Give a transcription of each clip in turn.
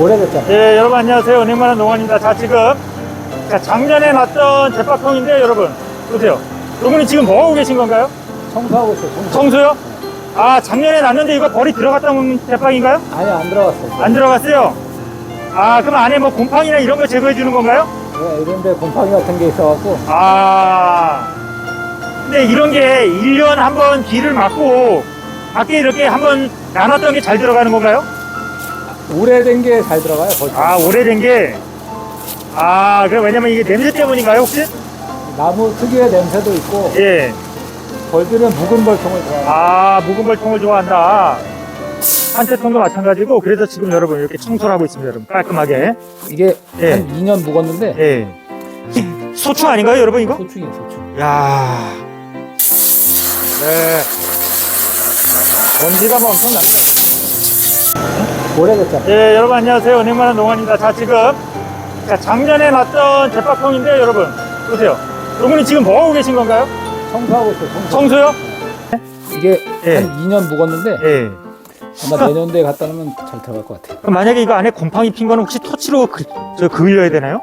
오래됐잖아. 네, 여러분 안녕하세요. 은행만한 농원입니다. 자, 지금 자, 작년에 났던 제파통인데 여러분 보세요. 여러분이 지금 뭐 하고 계신 건가요? 청소하고 있어. 청소. 청소요? 아, 작년에 났는데 이거 벌이 들어갔던 제빵인가요? 아니 안 들어갔어. 안 들어갔어요? 아, 그럼 안에 뭐 곰팡이나 이런 거 제거해 주는 건가요? 네, 이런데 곰팡이 같은 게 있어갖고 아. 근데 이런 게 1년 한 번 비를 맞고 밖에 이렇게 한 번 나눴던 게 잘 들어가는 건가요? 오래된 게 잘 들어가요. 벌써. 아, 오래된 게. 아, 그럼 왜냐면 이게 냄새 때문인가요, 혹시? 나무 특유의 냄새도 있고 예. 벌들은 묵은 벌통을 좋아해요. 아, 묵은 벌통을 좋아한다. 한태통도 마찬가지고, 그래서 지금 여러분 이렇게 청소를 하고 있습니다, 여러분. 깔끔하게. 이게 예. 한 2년 묵었는데 예. 소충 아닌가요, 여러분, 이거? 소충이에요, 소충. 야 네. 먼지가 뭐 엄청 납니다. 오래됐잖아. 예, 여러분 안녕하세요. 은행만한 농원입니다. 자, 지금 자, 작년에 났던 제빵통인데 여러분 보세요. 여러분이 지금 뭐 하고 계신 건가요? 청소하고 있어. 청소. 청소요? 이게 예. 한 2년 묵었는데 예. 아마 내년도에 갖다 놓으면 잘 들어갈 것 같아요. 그럼 만약에 이거 안에 곰팡이 핀 거는 혹시 터치로 그, 저 그을려야 되나요?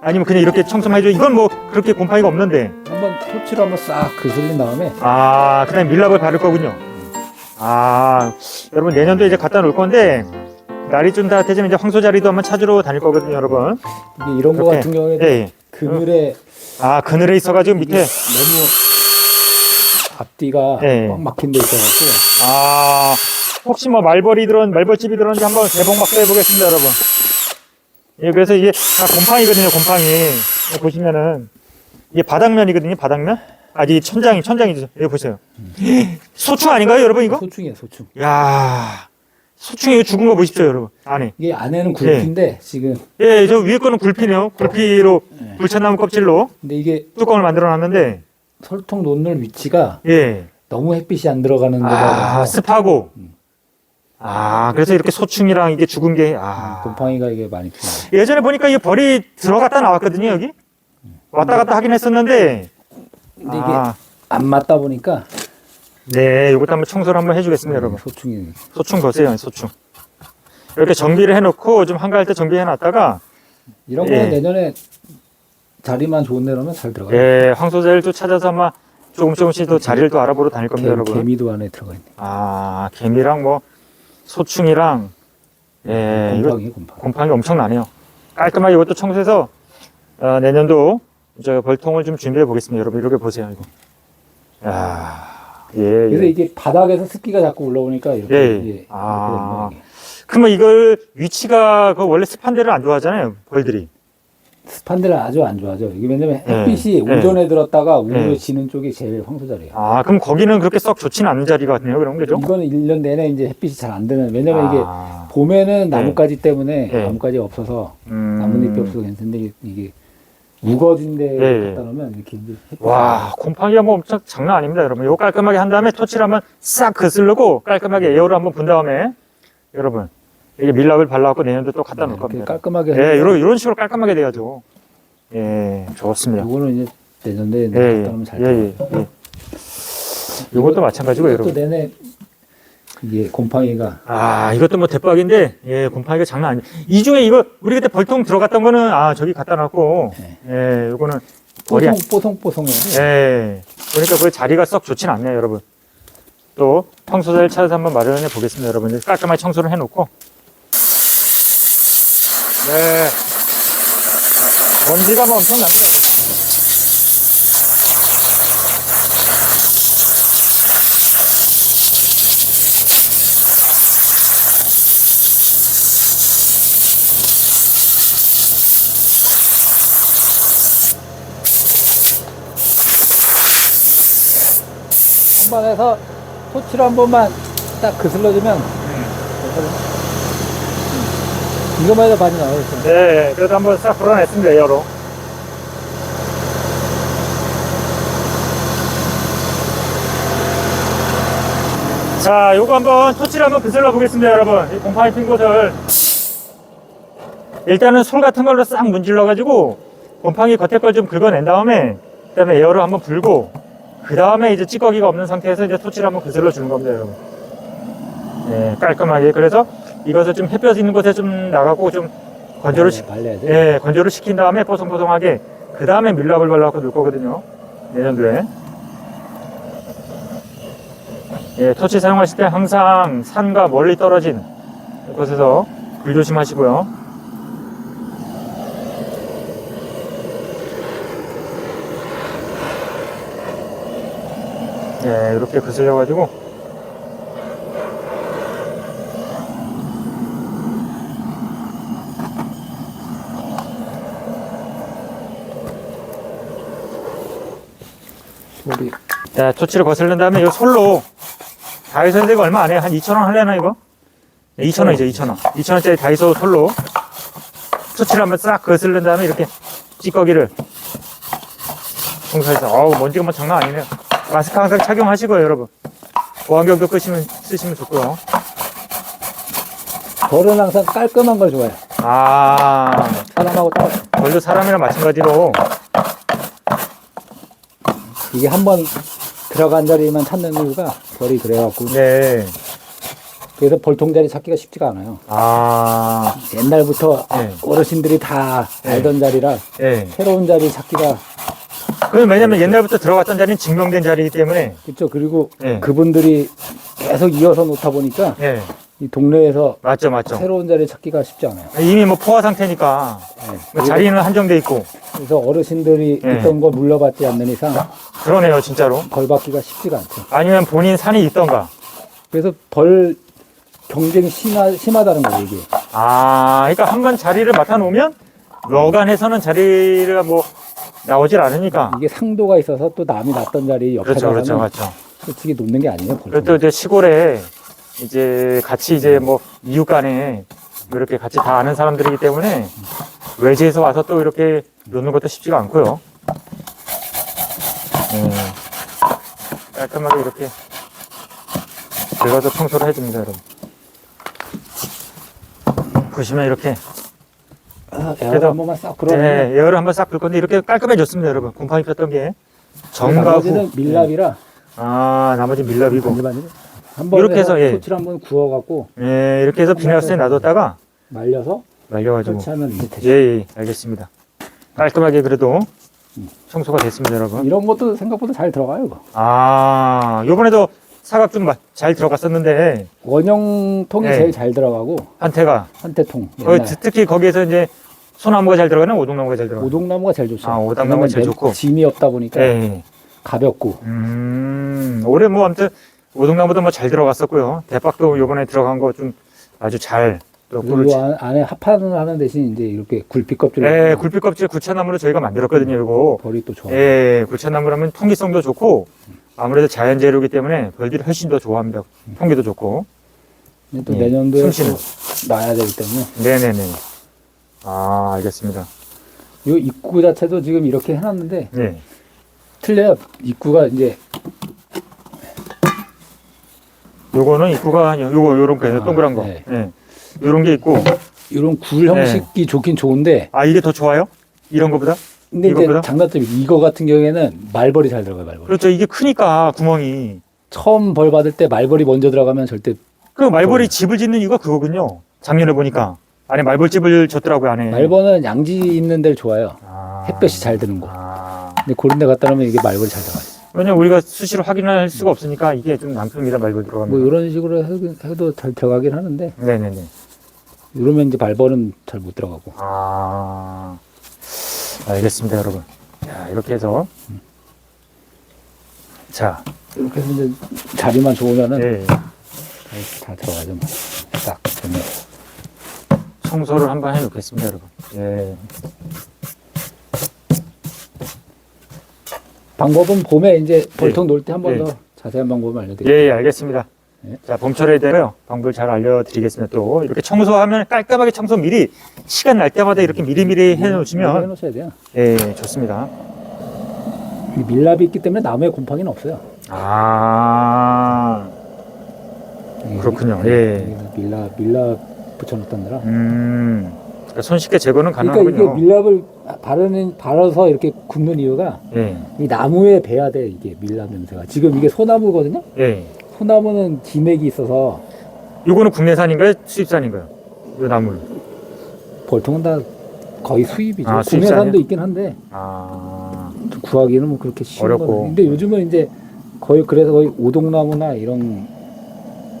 아니면 그냥 이렇게 청소만 해줘? 이건 뭐 그렇게 곰팡이가 없는데. 한번 토치로 한번 싹 그슬린 다음에 아, 그다음에 밀랍을 바를 거군요. 아, 여러분 내년도에 이제 갖다 놓을 건데 날이 좀다 되지면 이제 황소 자리도 한번 찾으러 다닐 거거든요, 여러분. 이게 이런 거 그렇게. 같은 경우에는 예, 예. 그늘에 아, 그늘에 있어가지고 이게 밑에 너무 앞뒤가 예. 꽉 막힌 데 있어갖고 아, 혹시 뭐 말벌이 들은, 말벌집이 들었는지 한번 개봉박도 해보겠습니다, 여러분. 예, 그래서 이게 다 곰팡이거든요, 곰팡이. 예, 보시면은, 이게 바닥면이거든요, 바닥면? 아, 이 천장이, 천장이죠. 여기 보세요. 소충 아닌가요, 여러분, 이거? 소충이에요, 소충. 야 소충이 죽은 거 보십시오, 여러분. 안에. 이게 안에는 굴피인데 지금 예, 저 위에 거는 굴피네요. 굴피로, 네. 불참나무 껍질로 근데 이게 뚜껑을 만들어 놨는데, 설통 놓는 위치가 예. 너무 햇빛이 안 들어가는 아, 데라서 습하고. 음. 아, 그래서 이렇게 소충이랑 이게 죽은 게, 아. 곰팡이가 이게 많이 피나요. 예전에 보니까 이게 벌이 들어갔다 나왔거든요, 여기. 왔다 갔다 하긴 했었는데. 근데 이게 아, 안 맞다 보니까 네, 이것도 한번 청소를 한번 해주겠습니다, 여러분. 소충이 소충 거세요, 소충. 이렇게 정비를 해놓고 좀 한가할 때 정비해놨다가, 이런 예. 거는 내년에 자리만 좋은 데라면 잘 들어가요. 예, 황소자를 또 찾아서 아마 조금 조금씩 또 자리를 또 알아보러 다닐 겁니다, 개, 여러분. 개미도 안에 들어가 있네. 아, 개미랑 뭐, 소충이랑, 예, 곰팡이, 곰팡이. 곰팡이 엄청 나네요. 깔끔하게 이것도 청소해서, 어, 내년도, 저 벌통을 좀 준비해 보겠습니다, 여러분. 이렇게 보세요, 이거. 야 예, 그래서 예. 이게 바닥에서 습기가 자꾸 올라오니까 이렇게 예, 예. 이게 이렇게 아. 되는 이게. 그러면 이걸 위치가 그 원래 습한 데를 안 좋아하잖아요, 벌들이. 습한 데는 아주 안 좋아하죠. 이게 왜냐면 예. 햇빛이 예. 오전에 들었다가 오후에 예. 지는 쪽이 제일 황소 자리예요. 아, 그럼 거기는 그렇게 썩 좋지는 않은 자리 같네요, 그럼, 그죠? 이거는 1년 내내 이제 햇빛이 잘안 드는 왜냐면 이게 아, 봄에는 나뭇가지 때문에 예. 나뭇가지 없어서 음. 나뭇잎이 없어서 괜찮은데 이게, 무거진 데 예, 예. 갖다 놓으면 이렇게 이제 와, 곰팡이가 뭐 엄청 장난 아닙니다, 여러분. 이거 깔끔하게 한 다음에 토치를 한번 싹 거슬르고 깔끔하게 에어를 한번 분 다음에 여러분 이게 밀랍을 발라갖고 내년도 또 갖다 놓을 이렇게 겁니다. 깔끔하게 예, 이런 이런 식으로 깔끔하게 돼야죠. 예, 좋습니다. 요거는 이제 내년도에 예, 갖다 예, 놓으면 잘 예, 예, 돼요. 예. 이것도 마찬가지고 여러분. 내내 이게 곰팡이가 아, 이것도 뭐 대박인데, 예, 곰팡이가 장난 아니에요. 이 중에 이거, 우리 그때 벌통 들어갔던 거는, 아, 저기 갖다 놨고, 예, 요거는, 머리, 뽀송 뽀송 뽀송해요. 예. 그러니까 그 자리가 썩 좋진 않네요, 여러분. 또, 청소자를 찾아서 한번 마련해 보겠습니다, 여러분. 깔끔하게 청소를 해놓고. 네. 먼지가 뭐 엄청 납니다. 한번해서 토치로 한 번만 딱 그슬러주면 음. 이거만 해도 많이 나와요. 지금. 네, 그래도 한번 싹 불어냈습니다, 에어로. 자, 요거 한번 토치를 한번 그슬러 보겠습니다, 여러분. 이 곰팡이 핀 곳을. 일단은 솔 같은 걸로 싹 문질러가지고, 곰팡이 겉에 걸 좀 긁어낸 다음에, 그 다음에 에어로 한번 불고, 그 다음에 이제 찌꺼기가 없는 상태에서 이제 토치를 한번 그슬러 주는 겁니다, 여러분. 네, 깔끔하게. 그래서 이것을 좀 햇볕 있는 곳에 좀 나가고 좀 건조를 시, 돼. 예, 건조를 시킨 다음에 뽀송뽀송하게 그 다음에 밀랍을 발라갖고 넣을 거거든요. 내년도에. 예, 토치 사용하실 때 항상 산과 멀리 떨어진 곳에서 불 조심하시고요. 예, 이렇게 거슬려가지고 우리 자, 토치를 거슬른 다음에 이 솔로 다이소 이거 얼마 안 해요? 한 2,000원 할래나 이거? 네, 2,000원이죠, 2,000원. 2,000원짜리 다이소 솔로 토치를 한번 싹 거슬른 다음에 이렇게 찌꺼기를 청소해서 어우 먼지가 뭐 장난 아니네요. 마스크 항상 착용하시고요, 여러분. 보안경도 끄시면 쓰시면 좋고요. 벌은 항상 깔끔한 걸 좋아해. 아, 사람하고 딱 벌도 사람이랑 마찬가지로 이게 한 번 들어간 자리만 찾는 이유가 벌이 그래갖고 네, 그래서 벌통 자리 찾기가 쉽지가 않아요. 아, 옛날부터 네. 어르신들이 다 네. 알던 자리라 예. 새로운 자리 찾기가 왜냐면 옛날부터 들어갔던 자리는 증명된 자리이기 때문에 그렇죠. 그리고 네. 그분들이 계속 이어서 놓다 보니까 예, 이 동네에서 맞죠, 맞죠. 새로운 자리 찾기가 쉽지 않아요. 이미 뭐 포화 상태니까 네. 뭐 자리는 한정돼 있고 그래서 어르신들이 네. 있던 거 물려받지 않는 이상 그러네요 진짜로 벌 받기가 쉽지가 않죠. 아니면 본인 산이 있던가 그래서 벌 경쟁이 심하, 심하다는 거예요, 이게. 아 그러니까 한번 자리를 맡아 놓으면 여간해서는 자리가 뭐 나오질 않으니까. 이게 상도가 있어서 또 남이 났던 자리 옆에 그렇죠 그렇죠 가서는 그렇죠. 솔직히 놓는 게 아니에요, 벌. 또 이제 시골에 이제 같이 이제 뭐 이웃 간에 뭐 이렇게 같이 다 아는 사람들이기 때문에 외지에서 와서 또 이렇게 놓는 것도 쉽지가 않고요. 음, 깔끔하게 이렇게 긁어서 청소를 해줍니다 여러분. 보시면 이렇게 아, 에어 그래도- 한 번만 싹 끌어내면 네, 에어를 한번 싹 불 건데 이렇게 깔끔해졌습니다 여러분 곰팡이 폈던 게 정가 후 나머지는 밀랍이라 아 나머지 밀랍이고 반질반질. 한번 이렇게 해서, 예. 토치를 한번 구워갖고 예, 이렇게 해서 비닐하우스에 놔뒀다가 말려서 말려가지고 설치하면 되죠. 예, 예, 알겠습니다. 깔끔하게 그래도 청소가 됐습니다, 여러분. 이런 것도 생각보다 잘 들어가요, 이거. 아, 요번에도 사각 좀 잘 들어갔었는데, 원형통이 네. 제일 잘 들어가고 한태가. 한태통. 어, 옛날. 특히 거기에서 이제 소나무가 잘 들어가나 오동나무가 잘 들어가나? 오동나무가 제일 좋죠. 아, 오동나무가 제일 좋고. 짐이 없다 보니까 예, 예. 가볍고. 음, 올해 뭐 아무튼 오동나무도 뭐 잘 들어갔었고요. 대박도 요번에 들어간 거 좀 아주 잘. 또 그리고 꿀을 이 안- 안에 합판을 하는 대신 이제 이렇게 굴빛 껍질을 예, 굴빛 껍질 구차나무로 저희가 만들었거든요, 이거. 벌이 또 좋아. 예, 구차나무라면 통기성도 좋고 아무래도 자연 재료이기 때문에 벌들이 훨씬 더 좋아합니다. 통기도 좋고. 또 예, 내년도에 숨쉬는. 또 놔야 되기 때문에 네네네. 아, 알겠습니다. 이 입구 자체도 지금 이렇게 해놨는데 네. 틀려요. 입구가 이제 요거는 입구가 요거 요런 거 아, 동그란 거. 네. 네. 요런 게 있고. 이런 굴 형식이 좋긴 좋은데 아, 이게 더 좋아요? 이런 거보다? 근데 이제 이거보다? 장단점이 이거 같은 경우에는 말벌이 잘 들어가요. 말벌. 그렇죠. 이게 크니까 구멍이. 처음 벌 받을 때 말벌이 먼저 들어가면 절대 그 말벌이 집을 짓는 이유가 그거군요. 작년에 보니까. 안에 말벌집을 줬더라고요, 안에. 말벌은 양지 있는 데를 좋아요. 아. 햇볕이 잘 드는 곳. 아. 근데 그런 데 갖다 놓으면 이게 말벌이 잘 들어가요. 왜냐면 우리가 수시로 확인할 수가 없으니까 이게 좀 난품이다, 말벌 들어가면. 뭐 이런 식으로 해도, 해도 잘 들어가긴 하는데 네네네. 이러면 이제 말벌은 잘 못 들어가고. 아, 알겠습니다, 여러분. 자, 이렇게 해서. 자, 이렇게 해서 이제 자리만 좋으면은 예, 다, 다 들어가죠. 뭐. 딱 되면. 청소를 한번 해놓겠습니다, 여러분. 예. 방법은 봄에 이제 벌통 놓을 때 한 번 예. 더 자세한 방법을 알려드릴게요. 예, 예, 알겠습니다. 예. 자, 봄철에 대하여 방법을 잘 알려드리겠습니다. 또, 이렇게 청소하면 깔끔하게 청소 미리, 시간 날 때마다 이렇게 미리미리 미리 해놓으시면, 해놓으셔야 돼요. 예, 좋습니다. 이 밀랍이 있기 때문에 나무에 곰팡이는 없어요. 아, 그렇군요. 이게 예. 밀랍 밀랍 붙여놓던더라. 음, 그러니까 손쉽게 제거는 그러니까 이게 가능하군요. 밀랍을 바르는 바라서 이렇게 굽는 이유가 예, 이 나무에 배야 돼 이게 밀랍 냄새가. 지금 이게 소나무거든요. 예. 소나무는 기맥이 있어서 이거는 국내산인가요? 수입산인가요? 이 나물. 보통은 다 거의 수입이죠. 아, 수입산이요? 국내산도 있긴 한데 아, 구하기는 뭐 그렇게 쉬운 어렵고. 건 근데 요즘은 이제 거의 그래서 거의 오동나무나 이런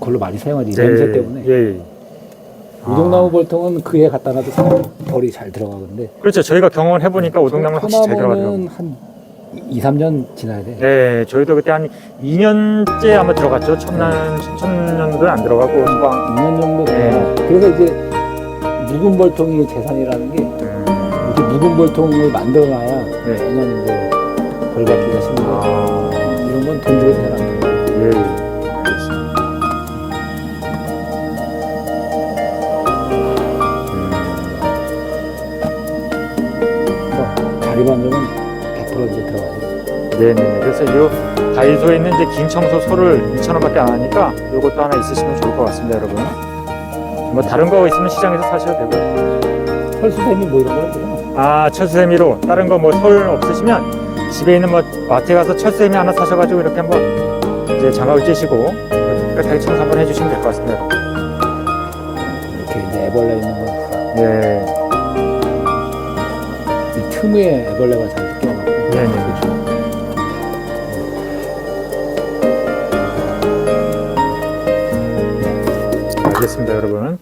걸로 많이 사용하지 냄새 때문에 예, 아, 볼통은 그에 갖다 놔도 참 벌이 잘 들어가는데 그렇죠. 저희가 경험을 해보니까 오동나무는 확실히 잘 들어가더라고요. 소나무는 한 2, 3년 지나야 돼. 네, 저희도 그때 한 2년째 아마 들어갔죠. 천년, 천년도는 안 들어가고 후방. 2년 정도 네. 돼야 그래서 이제 묵은 벌통이 재산이라는 게 음, 이렇게 묵은 벌통을 만들어놔야 네. 매년 이제 벌 받기가 쉬 네네. 그래서 이 다이소에 있는 이제 긴 청소 소를 2,000원밖에 안 하니까 이것도 하나 있으시면 좋을 것 같습니다, 여러분. 뭐 다른 거 있으면 시장에서 사셔도 되고요. 펄수세미 뭐 이런 거는 아, 철수세미로 다른 거 뭐솔 없으시면 집에 있는 뭐 마트에 가서 철수세미 하나 사셔가지고 이렇게 한번 이제 장갑을 찌시고 다리 청소 한번 해주시면 될 것 같습니다. 이렇게 이제 애벌레 있는 건 네. 이 틈에 애벌레가 잘 껴갖고 네네. 그렇죠. 알겠습니다, 여러분.